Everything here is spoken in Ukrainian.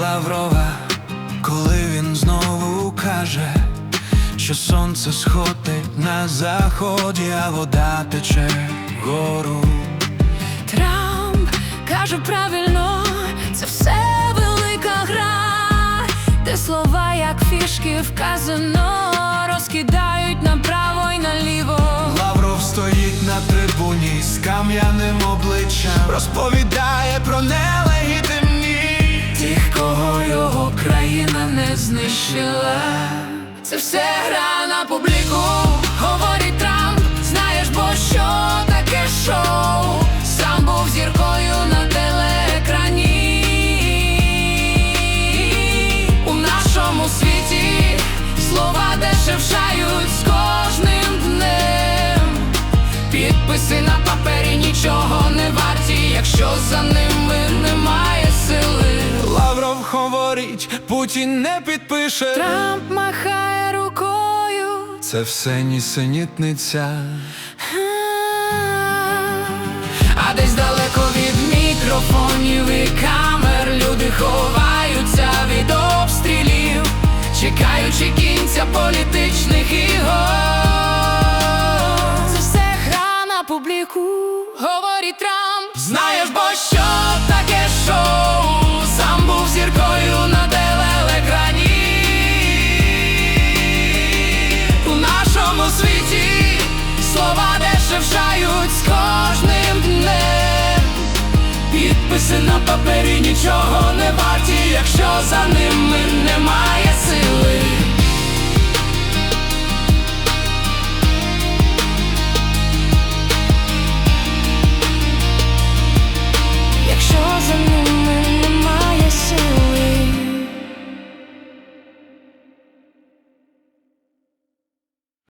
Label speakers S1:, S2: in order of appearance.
S1: Лаврова, коли він знову каже, що сонце сходить на заході, а вода тече вгору.
S2: Трамп каже правильно, це все велика гра, де слова, як фішки вказано, розкидають направо й наліво.
S1: Лавров стоїть на трибуні з кам'яним обличчям, розповідає про нелегітимність
S2: не знищила. Це все гра на публіку, говорить Трамп. Знаєш, бо що таке шоу? Сам був зіркою на телеекрані. У нашому світі слова дешевшають з кожним
S1: говорить, Путін не підпише.
S2: Трамп махає рукою.
S1: Це все нісенітниця.
S2: А десь далеко від мікрофонів і камер люди ховаються від обстрілів, чекаючи кінця політичних ігор. Це все гра на публіку, говорить Трамп. Знаєш, бо слова дешевшають з кожним днем. Підписи на папері нічого не варті, якщо за ними